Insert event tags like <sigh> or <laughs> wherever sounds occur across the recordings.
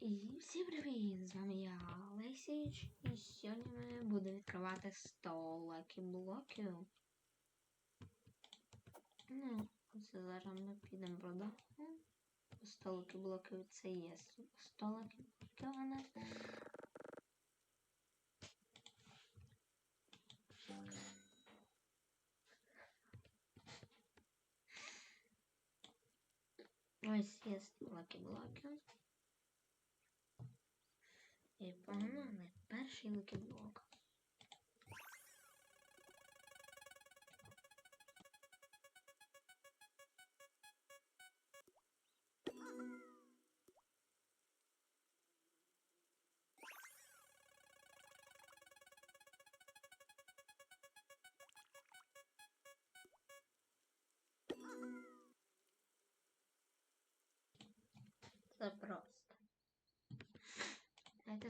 І всім привіт! З вами я, Олексійч, і сьогодні ми будемо відкривати 100 лакі блоків. Ну, це зараз ми підемо продамо. 100 лакі блоків це є 100 лакі блоків, а не... Ось є 100 лакі блоків. І погнали перший лукіблок.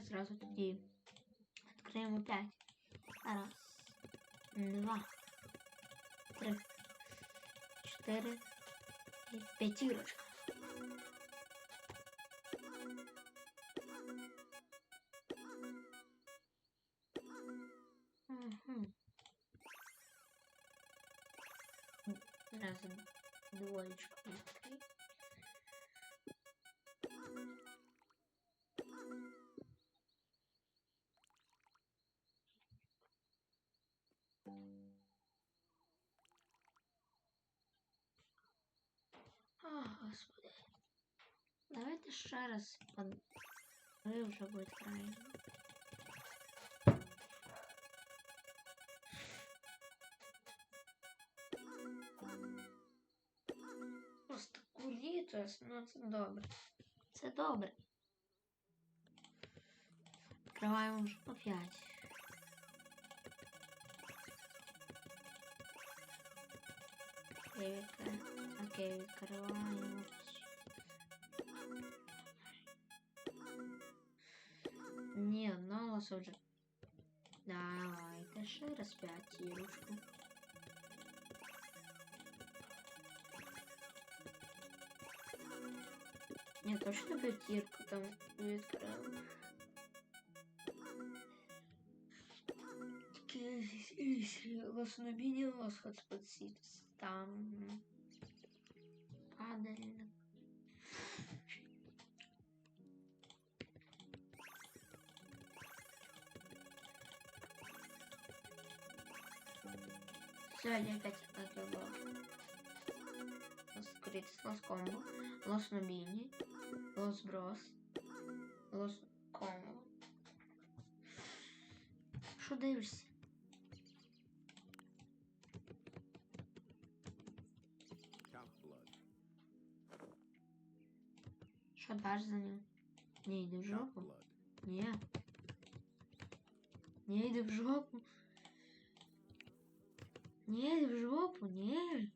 Давайте зразу тоді відкриємо 5. Раз, два, три, чотири і п'ятірочка. Угу. Разом двоєчку Господи. Давайте ще раз. Ви вже буде крайне. Просто кулітос, ну це добре. Це добре. Відкриваємо вже по 5. Окей, відкри- Окей, відкриваємо. Ні, одного вже. Давайте ще раз п'ятірочку. Ні, точно п'ятірку там відкрив. Тільки лоснобіні лосход спецсітс. Там падальник. Сегодня опять это было. Скрыть лос комбо. Лос нобини. Лос брос. Лос? Що даш за ним? Не, йди в Top жопу. blood. Ні. Не йди в жопу. Не йди в жопу, ні.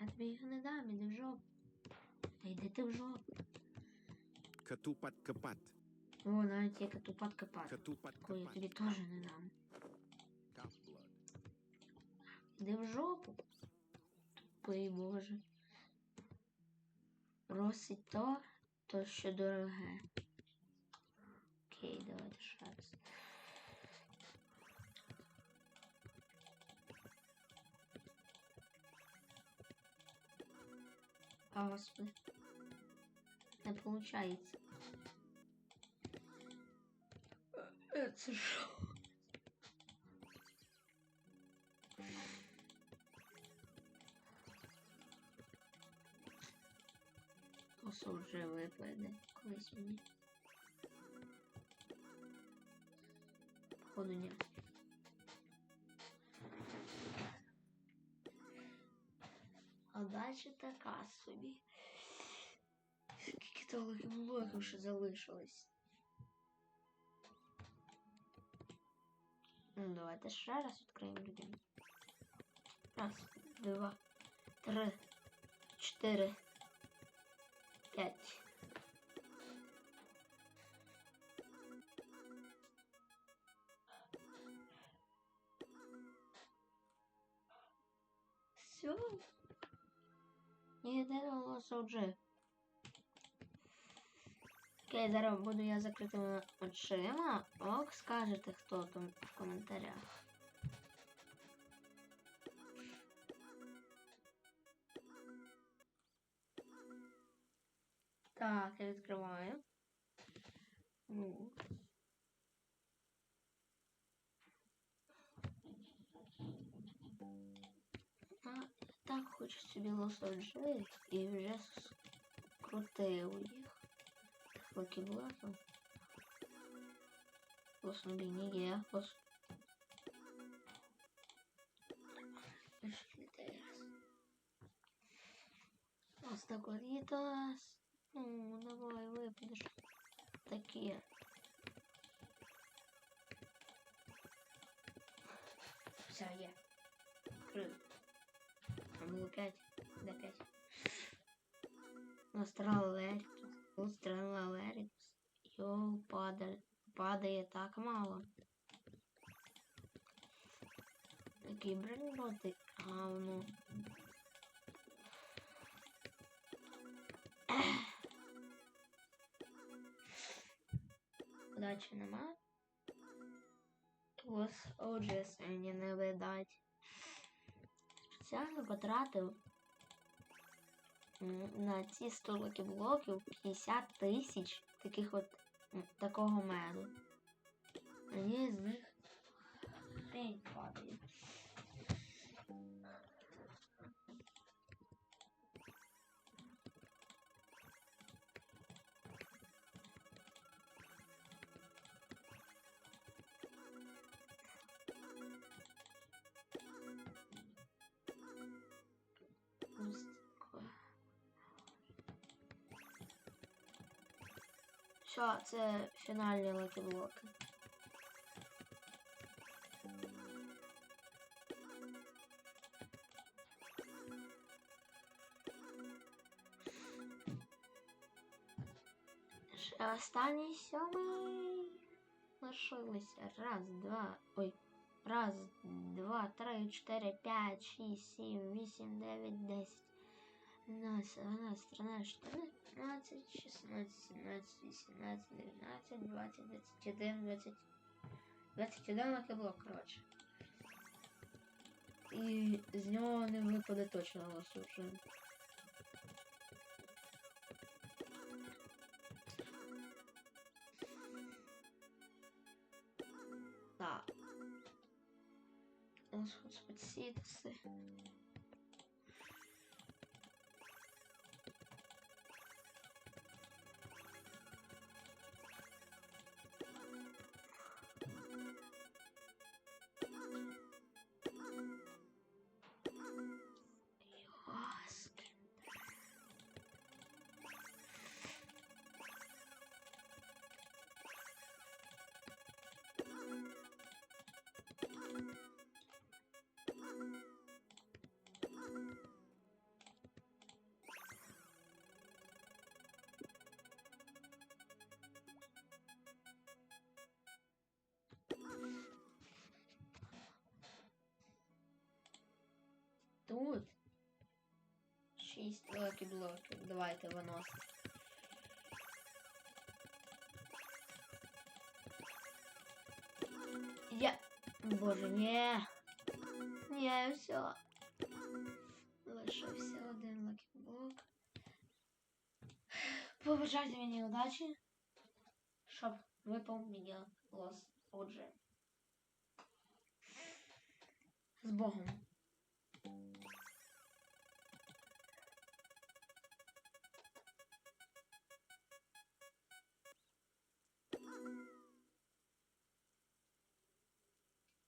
Я тобі його не дам, іди в жопу. Та йди ти в жопу. Ketupat kepat. О, навіть є катупат капат. Ketupat Таку я тобі kepat. теж не дам. Top blood. Іди в жопу. Тупий боже. Просить то, То що дороге. Окей, давайте шарс. А, господи. Не получається. Е, Це що? Косо вже випаде колись мені. Походу ні. А далі така собі. Скільки того блоків ще залишилось. Ну, давайте ще раз відкриємо людину. Раз, два, три, чотири, п'ять. Все. Ні єдиного лоса вже. Окей, зараз буду я закритими очима. Ок, скажете, хто там в коментарях. Так, я відкриваю. Ну. А, так хочу собі лосоджи і вже скрутив їх. Лакіблоків. Лоснобійні є. Лос... Остакорітас. Ну, давай, випадеш. Такі. Все, є. Крив. Там було 5. Де 5? Астрал Веритус. Астрал Йоу, падає. Падає так мало. Такий бронеботик. Гавно. Удачі нема. Ось, отже, сьогодні не видать. Спеціально потратив на ці столики блоків 50 тисяч таких от такого меду. Мені з них хрень падає. Що, це фінальні лакіблоки. Останній сьомий. Лишилися. Раз, два. Ой. Раз, два, три, чотири, п'ять, шість, сім, вісім, дев'ять, десять. 12, 12, 13, 14, 15, 16, 17, 18, 19, 20, 21, 20, 21 лакеблок, коротше. І з нього не випаде точно голосу. Так. Ось хоч підсітися. Шість великих блоків. Давайте виносимо. Я... Боже, ні. Ні, все. Лишився один лакіблок. Побажайте мені удачі, щоб випав мені лос. Отже. З Богом.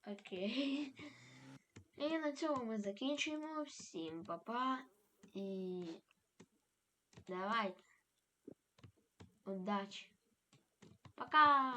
Окей. <laughs> І на цьому ми закінчуємо. Всім па-па. І давайте. Удачі. Пока!